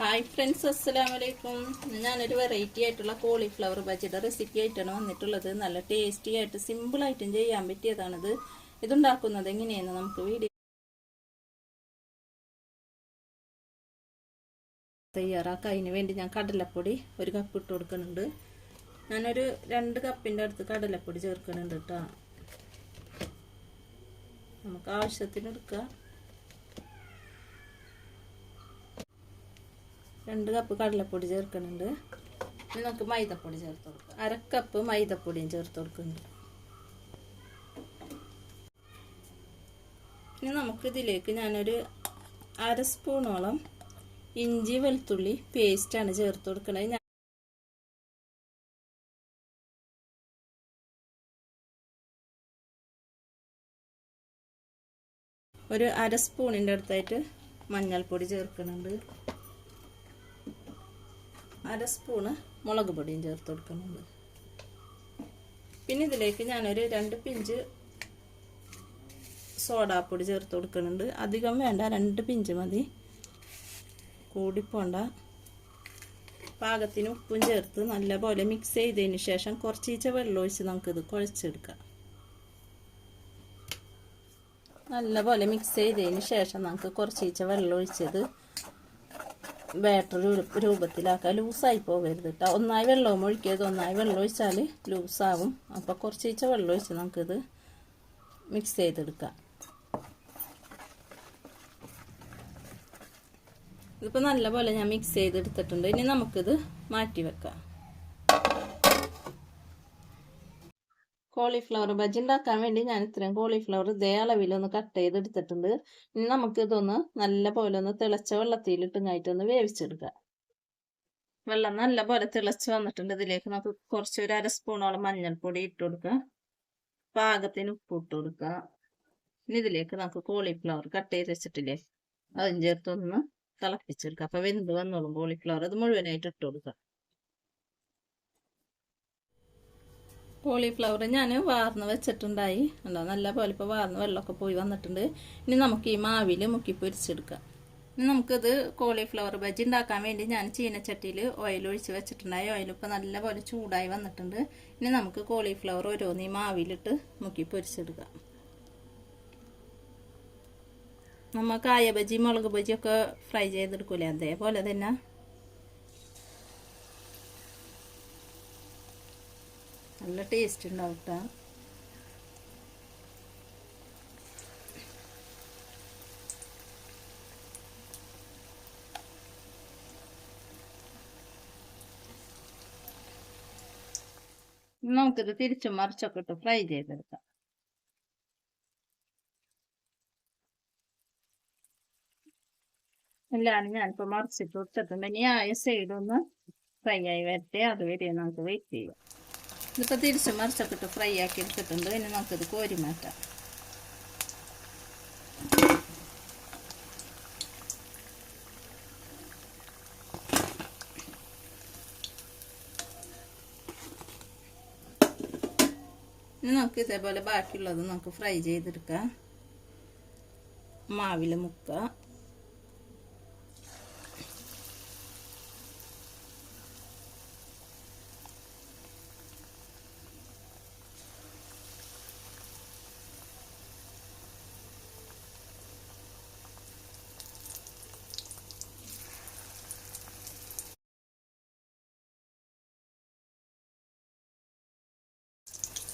Hi friends അസ്സലാം വലൈക്കും ഞാനൊരു വെറൈറ്റി ആയിട്ടുള്ള കോളിഫ്ലവർ ബജിയുടെ റെസിപ്പി ആയിട്ടാണ് വന്നിട്ടുള്ളത്. നല്ല ടേസ്റ്റി ആയിട്ട് സിമ്പിൾ ആയിട്ടും ചെയ്യാൻ പറ്റിയതാണിത്. ഇതുണ്ടാക്കുന്നത് എങ്ങനെയെന്ന് നമുക്ക് വീഡിയോ തയ്യാറാക്കാം. അതിന് വേണ്ടി ഞാൻ കടലപ്പൊടി ഒരു കപ്പ് ഇട്ട് കൊടുക്കുന്നുണ്ട്. ഞാനൊരു രണ്ട് കപ്പിന്റെ അടുത്ത് കടലപ്പൊടി ചേർക്കുന്നുണ്ട് കേട്ടോ നമുക്ക് ആവശ്യത്തിന് എടുക്കാം. രണ്ട് കപ്പ് കടലപ്പൊടി ചേർക്കുന്നുണ്ട് ഇനി നമുക്ക് മൈദപ്പൊടി ചേർത്ത് കൊടുക്കാം. അര കപ്പ് മൈദപ്പൊടിയും ചേർത്ത് കൊടുക്കുന്നുണ്ട്. ഇനി നമുക്കിതിലേക്ക് ഞാനൊരു അര സ്പൂണോളം ഇഞ്ചി വെളുത്തുള്ളി പേസ്റ്റാണ് ചേർത്ത് കൊടുക്കുന്നത് ഒരു അര സ്പൂണിന്റെ അടുത്തായിട്ട് മഞ്ഞൾപ്പൊടി ചേർക്കുന്നുണ്ട് അര സ്പൂണ് മുളക് പൊടിയും ചേർത്ത് കൊടുക്കുന്നുണ്ട്. പിന്നെ ഇതിലേക്ക് ഞാനൊരു രണ്ട് പിഞ്ച് സോഡാപ്പൊടി ചേർത്ത് കൊടുക്കുന്നുണ്ട്. അധികം വേണ്ട രണ്ട് പിഞ്ച് മതി. കൂടിപ്പോണ്ട. പാകത്തിന് ഉപ്പും ചേർത്ത് നല്ലപോലെ മിക്സ് ചെയ്തതിന് ശേഷം കുറച്ചീച്ച വെള്ളമൊഴിച്ച് നമുക്കിത് കുഴച്ചെടുക്കാം. നല്ലപോലെ മിക്സ് ചെയ്തതിന് ശേഷം നമുക്ക് കുറച്ചീച്ച വെള്ളം ഒഴിച്ചത് ബാറ്റർ രൂപത്തിലാക്കുക ലൂസായി പോകരുത് കേട്ടോ. ഒന്നായി വെള്ളവും ഒഴിക്കരുത്. ഒന്നായി വെള്ളം ഒഴിച്ചാൽ ലൂസാവും. അപ്പോൾ കുറച്ചീച്ച വെള്ളം ഒഴിച്ച് നമുക്കിത് മിക്സ് ചെയ്തെടുക്കാം. ഇതിപ്പോൾ നല്ലപോലെ ഞാൻ മിക്സ് ചെയ്തെടുത്തിട്ടുണ്ട്. ഇനി നമുക്കിത് മാറ്റി വെക്കാം കോളിഫ്ലവർ ബജി ഉണ്ടാക്കാൻ വേണ്ടി ഞാൻ ഇത്രയും കോളിഫ്ലവർ ഇതേ അളവിലൊന്ന് കട്ട് ചെയ്തെടുത്തിട്ടുണ്ട്. ഇനി നമുക്ക് ഇതൊന്ന് നല്ല പോലെ ഒന്ന് തിളച്ച വെള്ളത്തിലിട്ടുങ്ങായിട്ടൊന്ന് വേവിച്ചെടുക്കാം. വെള്ളം നല്ല പോലെ തിളച്ച് വന്നിട്ടുണ്ട്. ഇതിലേക്ക് നമുക്ക് കുറച്ച് ഒരു അര സ്പൂണോളം മഞ്ഞൾപ്പൊടി ഇട്ട് കൊടുക്കുക പാകത്തിന് ഉപ്പ് ഇട്ട് കൊടുക്കുക ഇനി ഇതിലേക്ക് നമുക്ക് കോളിഫ്ലവർ കട്ട് ചെയ്ത് വെച്ചിട്ടില്ലേ? അതും ചേർത്തൊന്ന് തിളപ്പിച്ചെടുക്കുക അപ്പൊ വെന്ത് വന്നോളും കോളിഫ്ലവർ അത് മുഴുവനായിട്ട് ഇട്ട് കൊടുക്കുക കോളിഫ്ലവർ ഞാൻ വാർന്ന് വെച്ചിട്ടുണ്ടായി. ഉണ്ടോ നല്ല പോലെ ഇപ്പോൾ വാർന്ന് വെള്ളമൊക്കെ പോയി വന്നിട്ടുണ്ട്. ഇനി നമുക്ക് ഈ മാവിൽ മുക്കി പൊരിച്ചെടുക്കാം. ഇനി നമുക്കിത് കോളിഫ്ലവർ ബജി ഉണ്ടാക്കാൻ വേണ്ടി ഞാൻ ചീനച്ചട്ടിയിൽ ഓയിൽ ഒഴിച്ച് വെച്ചിട്ടുണ്ടായി. ഓയിൽ ഇപ്പോൾ നല്ല പോലെ ചൂടായി വന്നിട്ടുണ്ട്. ഇനി നമുക്ക് കോളിഫ്ലവർ ഓരോന്ന് ഈ മാവിലിട്ട് മുക്കി പൊരിച്ചെടുക്കാം. നമ്മൾ കായ ബജി മുളക് ബജിയൊക്കെ ഫ്രൈ ചെയ്തെടുക്കൂലേ? അതേപോലെ തന്നെ നല്ല ടേസ്റ്റ് ഉണ്ടാവും കേട്ടോ നമുക്കിത് തിരിച്ചും മറിച്ചൊക്കെ ഇട്ട് ഫ്രൈ ചെയ്തെടുക്കാം. എല്ലാം ഞാനിപ്പോൾ മറിച്ചിട്ട് കൊടുത്തിട്ടുണ്ട് ഇനി ആയ സൈഡൊന്ന് ഫ്രൈ ആയി വരട്ടെ. അതുവരെ നമുക്ക് വെയിറ്റ് ചെയ്യാം. ഇതിപ്പോൾ തിരിച്ച് മറിച്ചൊക്കെ ഫ്രൈ ആക്കി എടുത്തിട്ടുണ്ട്. ഇനി നമുക്കിത് കോരി മാറ്റാം. ഇനി നമുക്ക് ഇതേപോലെ ബാക്കിയുള്ളത് നമുക്ക് ഫ്രൈ ചെയ്തെടുക്കാം. മാവിൽ മുക്കുക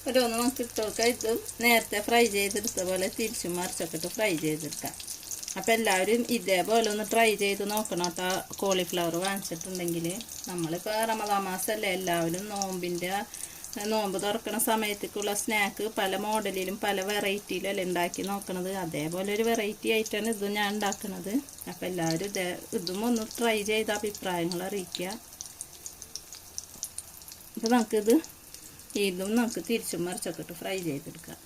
ഓരോന്ന് നമുക്ക് ഇട്ട് ഇത് നേരത്തെ ഫ്രൈ ചെയ്തെടുത്ത പോലെ തിരിച്ചും മറിച്ചൊക്കെ ഫ്രൈ ചെയ്തെടുക്കാം. അപ്പം എല്ലാവരും ഇതേപോലെ ഒന്ന് ട്രൈ ചെയ്ത് നോക്കണം കേട്ടോ. കോളിഫ്ലവർ വാങ്ങിച്ചിട്ടുണ്ടെങ്കിൽ നമ്മളിപ്പോൾ റമദാ മാസമല്ലേ എല്ലാവരും നോമ്പിന്റെ നോമ്പ് തുറക്കണ സമയത്തേക്കുള്ള സ്നാക്ക് പല മോഡലിലും പല വെറൈറ്റിയിലും അല്ലേ ഉണ്ടാക്കി നോക്കണത്. അതേപോലെ ഒരു വെറൈറ്റി ആയിട്ടാണ് ഇതും ഞാൻ ഉണ്ടാക്കുന്നത് അപ്പം എല്ലാവരും ഇതേ ഇതും ഒന്ന് ട്രൈ ചെയ്ത് അഭിപ്രായങ്ങൾ അറിയിക്കുക. അപ്പോൾ നമുക്കിത് ഇതും നമുക്ക് തിരിച്ചും മറിച്ചൊക്കെ ഇട്ട് ഫ്രൈ ചെയ്തെടുക്കാം.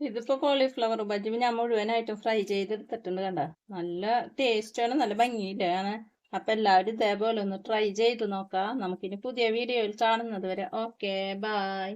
ഇതിപ്പോ കോളിഫ്ലവർ ബജ്ജി ഞാൻ മുഴുവനായിട്ടും ഫ്രൈ ചെയ്തെടുത്തിട്ടുണ്ട് കണ്ട. നല്ല ടേസ്റ്റാണ് നല്ല ഭംഗിയില്ലാണ് അപ്പൊ എല്ലാവരും ഇതേപോലെ ഒന്ന് ട്രൈ ചെയ്ത് നോക്കാം. നമുക്കിനി പുതിയ വീഡിയോയിൽ കാണുന്നത് വരെ. Okay bye